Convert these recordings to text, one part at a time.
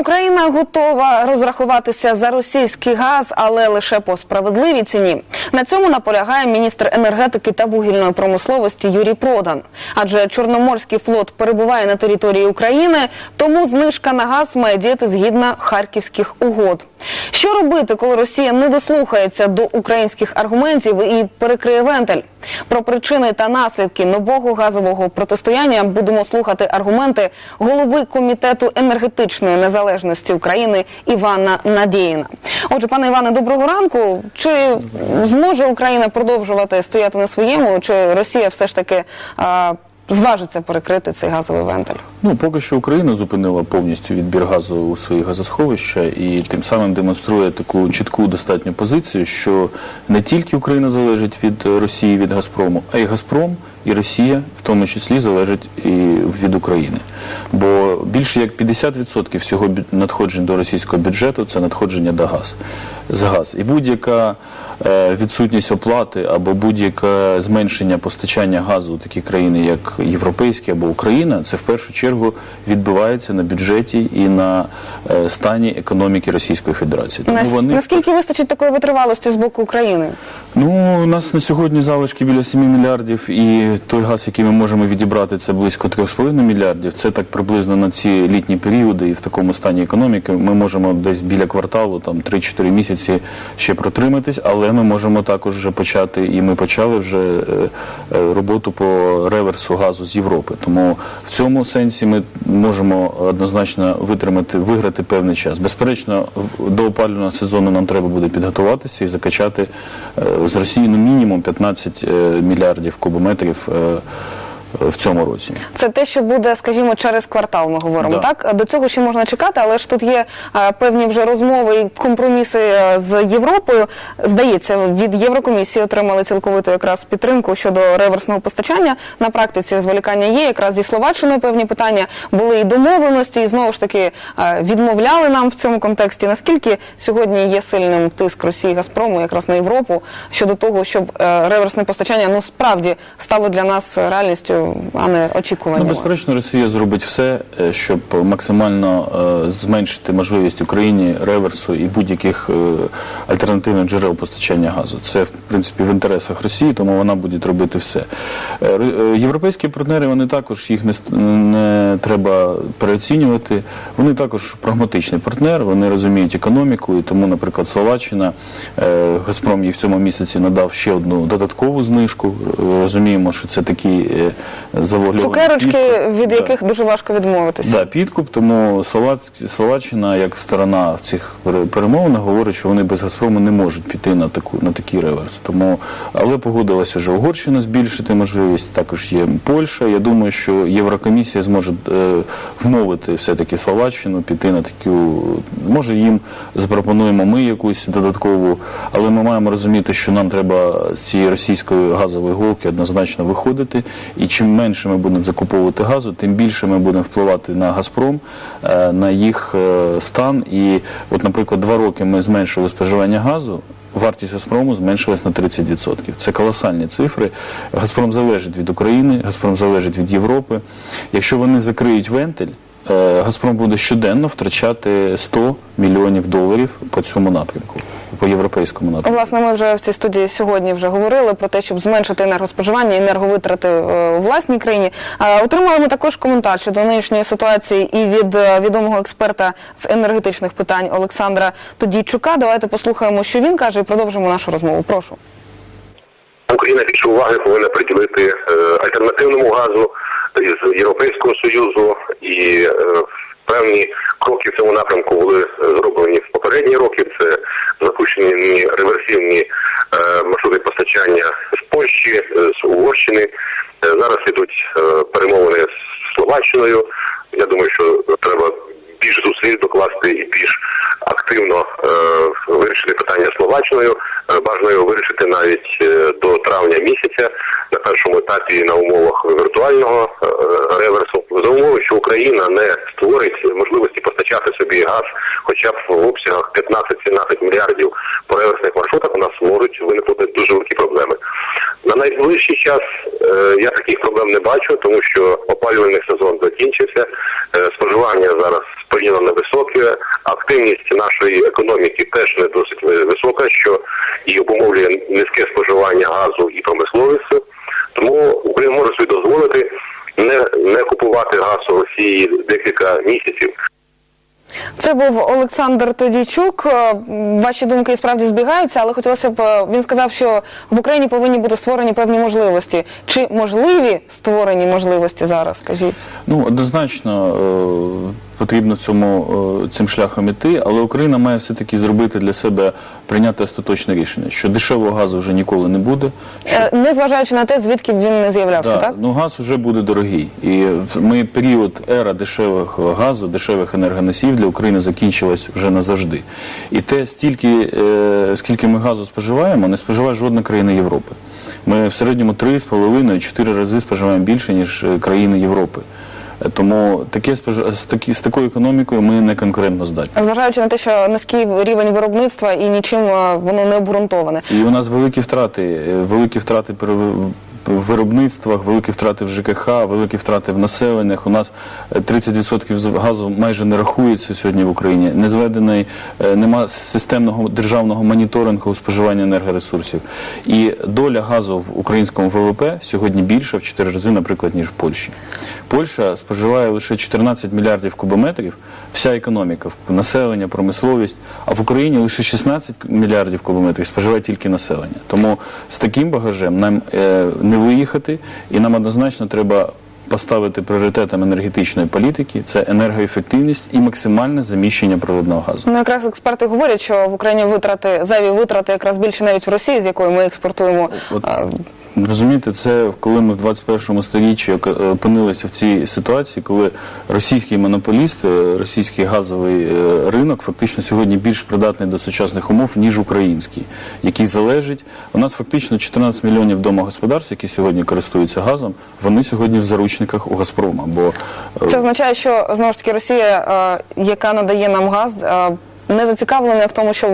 Україна готова розрахуватися за російський газ, але лише по справедливій ціні. На цьому наполягає міністр енергетики та вугільної промисловості Юрій Продан. Адже Чорноморський флот перебуває на території України, тому знижка на газ має діяти згідно харківських угод. Що робити, коли Росія не дослухається до українських аргументів і перекриє вентиль? Про причини та наслідки нового газового протистояння будемо слухати аргументи голови комітету енергетичної незалежності України Івана Надіїна. Отже, пане Іване, доброго ранку. Чи зможе Україна продовжувати стояти на своєму, чи Росія все ж таки зважиться перекрити цей газовий вентиль? Ну, поки що Україна зупинила повністю відбір газу у свої газосховища і тим самим демонструє таку чітку достатню позицію, що не тільки Україна залежить від Росії, від Газпрому, а й Газпром і Росія в тому числі залежать і від України. Бо більше як 50% всього надходжень до російського бюджету це надходження до газ з газ. І будь-яка е, відсутність оплати або будь-яке зменшення постачання газу у такі країни, як європейські або Україна, це в першу чергу відбивається на бюджеті і на е, стані економіки Російської Федерації. Тому Нас- вони Наскільки вистачить такої витривалості з боку України? Ну, у нас на сьогодні залишки біля 7 мільярдів, і той газ, який ми можемо відібрати, це близько 3,5 мільярдів. Це так приблизно на ці літні періоди і в такому стані економіки ми можемо десь біля кварталу, там 3-4 місяці ще протриматись, але ми можемо також вже почати, і ми почали вже е, е, роботу по реверсу газу з Європи. Тому в цьому сенсі ми можемо однозначно витримати, виграти певний час. Безперечно, до опалювального сезону нам треба буде підготуватися і закачати е, з Росії ну, мінімум 15 е, мільярдів кубометрів в цьому році. Це те, що буде, скажімо, через квартал. Ми говоримо. Да. Так до цього ще можна чекати, але ж тут є е, певні вже розмови і компроміси е, з Європою. Здається, від Єврокомісії отримали цілковиту якраз підтримку щодо реверсного постачання. На практиці зволікання є. Якраз зі Словаччиною певні питання були і домовленості, і знову ж таки е, відмовляли нам в цьому контексті. Наскільки сьогодні є сильним тиск Росії Газпрому, якраз на Європу щодо того, щоб реверсне постачання ну справді стало для нас реальністю, а не Ну, безперечно, Росія зробить все, е, щоб максимально е, зменшити можливість Україні реверсу і будь-яких е, альтернативних джерел постачання газу. Це в принципі в інтересах Росії, тому вона буде робити все. Е, е, Європейські партнери вони також їх не, не треба переоцінювати. Вони також прагматичний партнер, вони розуміють економіку, і тому, наприклад, Словаччина е, Газпром їй в цьому місяці надав ще одну додаткову знижку. Е, Розуміємо, що це такі е, завуальовані Цукерочки, підкуп. від Да. яких дуже важко відмовитися. Да, підкуп, тому Словац- Словаччина, як сторона в цих пере- перемовинах, говорить, що вони без Газпрому не можуть піти на таку на такий реверс. Тому, але погодилась уже Угорщина збільшити можливість. Також є Польща. Я думаю, що Єврокомісія зможе е, вмовити все-таки Словаччину піти на таку. Може їм запропонуємо ми якусь додаткову, але ми маємо розуміти, що нам треба з цієї російської газової голки однозначно виходити. І чим менше ми будемо закуповувати газу, тим більше ми будемо впливати на Газпром, е, на їх е, стан. І, от, наприклад, два роки ми зменшили споживання газу. Вартість Газпрому зменшилась на 30%. Це колосальні цифри. Газпром залежить від України, Газпром залежить від Європи. Якщо вони закриють вентиль, е, Газпром буде щоденно втрачати 100 мільйонів доларів по цьому напрямку, по європейському напрямку. Власне, ми вже в цій студії сьогодні вже говорили про те, щоб зменшити енергоспоживання і енерговитрати е, у власній країні. Е, Отримуємо також коментар щодо нинішньої ситуації і від е, відомого експерта з енергетичних питань Олександра Тодійчука. Давайте послухаємо, що він каже, і продовжимо нашу розмову. Прошу. Україна більше уваги повинна приділити альтернативному газу із Європейського Союзу і певні кроки в цьому напрямку були зроблені в попередні роки. Це запущені реверсивні е, маршрути постачання з Польщі, е, з Угорщини. Е, Зараз ідуть е, перемовини з Словаччиною. Я думаю, що треба більш зусиль докласти і більш активно вирішити питання Словаччиною. Бажано його вирішити навіть до травня місяця, на першому етапі на умовах віртуального е, реверсу, за умови, що Україна не створить можливості постачати собі газ, хоча б в обсягах 15-17 мільярдів по реверсних маршрутах, у нас можуть виникнути дуже великі проблеми. На найближчий час е, я таких проблем не бачу, тому що опалювальний сезон закінчився. Е, споживання зараз порівняно невисоке, активність нашої економіки теж не досить висока, що і обумовлює низьке споживання газу і промисловістю. Тому Україна може собі дозволити не, не купувати газ у Росії декілька місяців. Це був Олександр Тодійчук. Е, Ваші думки справді збігаються, але хотілося б е, він сказав, що в Україні повинні бути створені певні можливості. Чи можливі створені можливості зараз? Скажіть. Ну, однозначно е, потрібно цьому, е, цим шляхом іти, але Україна має все-таки зробити для себе прийняти остаточне рішення, що дешевого газу вже ніколи не буде. Що Е, Незважаючи на те, звідки він не з'являвся, Да, так? Ну газ вже буде дорогий. І ми період ера дешевих газу, дешевих енергоносіїв для України закінчилась вже назавжди. І те, стільки, е, скільки ми газу споживаємо, не споживає жодна країна Європи. Ми в середньому 3,5-4 рази споживаємо більше, ніж е, країни Європи. Тому таке з, такі, з такою економікою ми не конкурентно здатні. Зважаючи на те, що низький рівень виробництва і нічим е, воно не обґрунтоване. І у нас великі втрати, е, великі втрати в виробництвах, великі втрати в ЖКХ, великі втрати в населеннях. У нас е, 30% газу майже не рахується сьогодні в Україні. Не зведений, е, нема системного державного моніторингу споживання енергоресурсів. І доля газу в українському ВВП сьогодні більша в 4 рази, наприклад, ніж в Польщі. Польща споживає лише 14 мільярдів кубометрів, вся економіка, населення, промисловість, а в Україні лише 16 мільярдів кубометрів споживає тільки населення. Тому з таким багажем нам е, не виїхати, і нам однозначно треба поставити пріоритетом енергетичної політики це енергоефективність і максимальне заміщення природного газу. Ну якраз експерти говорять, що в Україні витрати зайві витрати якраз більше навіть в Росії, з якої ми експортуємо. От, а, розумієте, це коли ми в 21 сторіччі ока- опинилися в цій ситуації, коли російський монополіст, е, російський газовий е, ринок фактично сьогодні більш придатний до сучасних умов, ніж український, який залежить. У нас фактично 14 мільйонів домогосподарств, які сьогодні користуються газом, вони сьогодні в заручниках у Газпрома. Бо е, Це означає, що знову ж таки Росія, е, яка надає нам газ, е, не зацікавлена в тому, щоб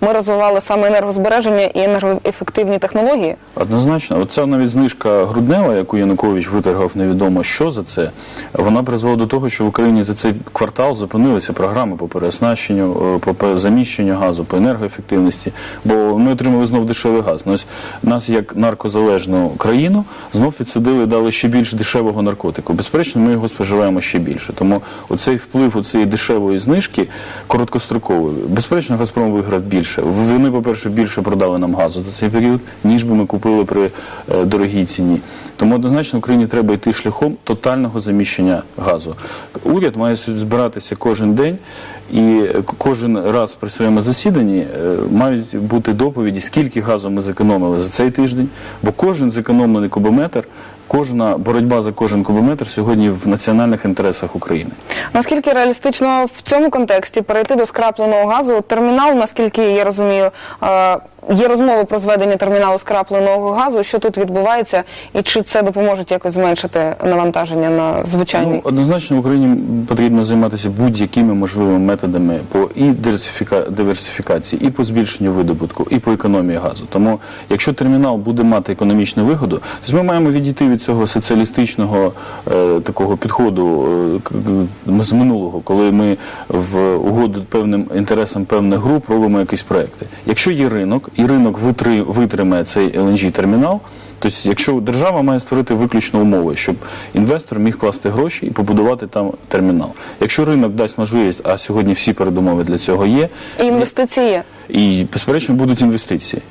ми розвивали саме енергозбереження і енергоефективні технології. Однозначно, оця навіть знижка груднева, яку Янукович витергав невідомо що за це, вона призвела до того, що в Україні за цей квартал зупинилися програми по переоснащенню, е, по заміщенню газу, по енергоефективності, бо ми отримали знов дешевий газ. Ну, ось нас як наркозалежну країну знов підсадили дали ще більш дешевого наркотику. Безперечно, ми його споживаємо ще більше. Тому оцей вплив цієї дешевої знижки короткостроковий. Безперечно, Газпром виграв більше. Вони, по-перше, більше продали нам газу за цей період, ніж би ми купили при е, дорогій ціні. Тому однозначно Україні треба йти шляхом тотального заміщення газу. Уряд має збиратися кожен день. І е, кожен раз при своєму засіданні е, мають бути доповіді, скільки газу ми зекономили за цей тиждень, бо кожен зекономлений кубометр, кожна боротьба за кожен кубометр сьогодні в національних інтересах України. Наскільки реалістично в цьому контексті перейти до скрапленого газу? Термінал, наскільки я розумію, е, є розмови про зведення терміналу скрапленого газу. Що тут відбувається, і чи це допоможе якось зменшити навантаження на звичайний? Ну, однозначно в Україні потрібно займатися будь-якими можливими методами по і диверсифіка- диверсифікації, і по збільшенню видобутку, і по економії газу. Тому, якщо термінал буде мати економічну вигоду, то ми маємо відійти від цього соціалістичного е, такого підходу е, з минулого, коли ми в угоду певним інтересам певних груп робимо якісь проекти. Якщо є ринок, і ринок витри- витримає цей LNG термінал. Тобто, якщо держава має створити виключно умови, щоб інвестор міг класти гроші і побудувати там термінал. Якщо ринок дасть можливість, а сьогодні всі передумови для цього є, І інвестиції є. І безперечно будуть інвестиції.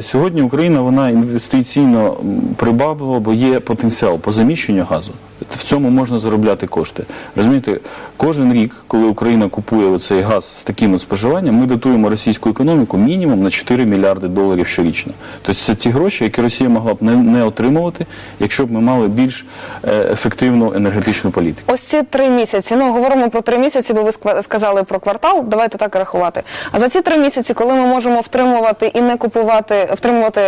Сьогодні Україна вона інвестиційно прибаблива, бо є потенціал по заміщенню газу. В цьому можна заробляти кошти. Розумієте, кожен рік, коли Україна купує оцей газ з таким споживанням, ми дотуємо російську економіку мінімум на 4 мільярди доларів щорічно. Тобто це ті гроші, які Росія могла б не, не отримувати, якщо б ми мали більш е, ефективну енергетичну політику. Ось ці три місяці. Ну говоримо про три місяці, бо ви сказали про квартал. Давайте так рахувати. А за ці три місяці році, коли ми можемо втримувати і не купувати, втримувати,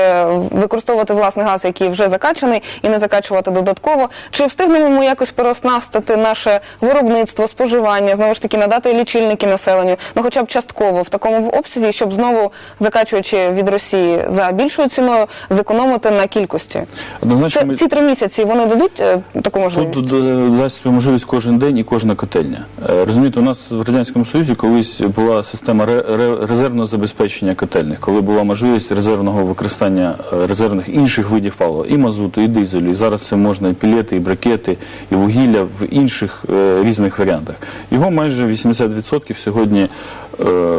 використовувати власний газ, який вже закачаний, і не закачувати додатково. Чи встигнемо ми якось переоснастити наше виробництво, споживання, знову ж таки надати лічильники населенню, ну хоча б частково в такому обсязі, щоб знову закачуючи від Росії за більшою ціною, зекономити на кількості? Це ми- ці три місяці вони дадуть е, таку можливість? Тут дасть можливість кожен день і кожна котельня. Е, Розумієте, у нас в радянському союзі колись була система ре- ре- резервного забезпечення котельних, коли була можливість резервного використання е, резервних інших видів палива, і мазуту, і дизелю. І зараз це можна і пілети, і брикети, і вугілля в інших е, різних варіантах. Його майже 80% сьогодні е,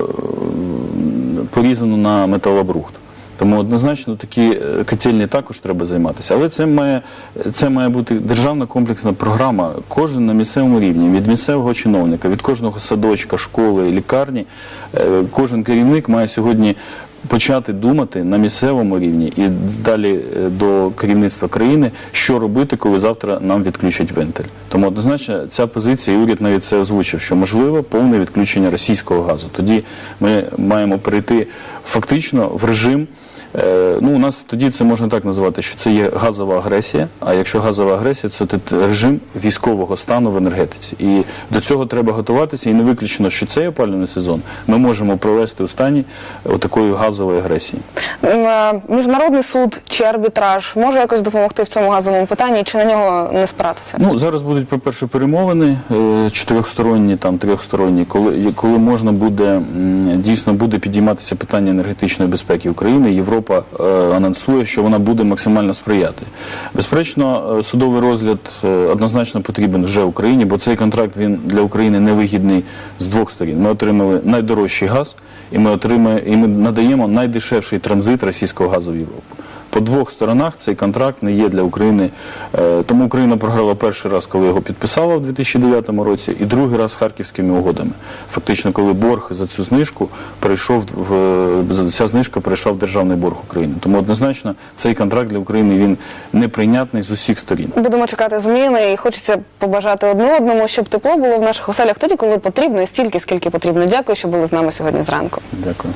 порізано на металобрухт. Тому однозначно такі е, котельні також треба займатися. Але це має, це має бути державна комплексна програма. Кожен на місцевому рівні, від місцевого чиновника, від кожного садочка, школи, лікарні, е, кожен керівник має сьогодні почати думати на місцевому рівні і далі е, до керівництва країни, що робити, коли завтра нам відключать вентиль. Тому однозначно ця позиція, і уряд навіть це озвучив, що можливо повне відключення російського газу. Тоді ми маємо перейти фактично в режим. Е, Ну, у нас тоді це можна так називати, що це є газова агресія. А якщо газова агресія, це режим військового стану в енергетиці. І до цього треба готуватися. І не виключено, що цей опалювальний сезон ми можемо провести у стані такої газової агресії. Е, Міжнародний суд чи арбітраж може якось допомогти в цьому газовому питанні, чи на нього не спиратися? Ну зараз будуть, по-перше, перемовини е, чотирьохсторонні, там трьохсторонні, коли, коли можна буде дійсно буде підійматися питання енергетичної безпеки України. Європа е, анонсує, що вона буде максимально сприяти. Безперечно, е, судовий розгляд е, однозначно потрібен вже Україні, бо цей контракт він для України невигідний з двох сторін. Ми отримали найдорожчий газ, і ми отримаємо і ми надаємо найдешевший транзит російського газу в Європу. По двох сторонах цей контракт не є для України. Е, Тому Україна програла перший раз, коли його підписала в 2009 році, і другий раз харківськими угодами. Фактично, коли борг за цю знижку перейшов в ця знижка перейшла в державний борг України. Тому однозначно цей контракт для України він неприйнятний з усіх сторін. Будемо чекати зміни і хочеться побажати одне одному, щоб тепло було в наших оселях тоді, коли потрібно, і стільки, скільки потрібно. Дякую, що були з нами сьогодні зранку. Дякую.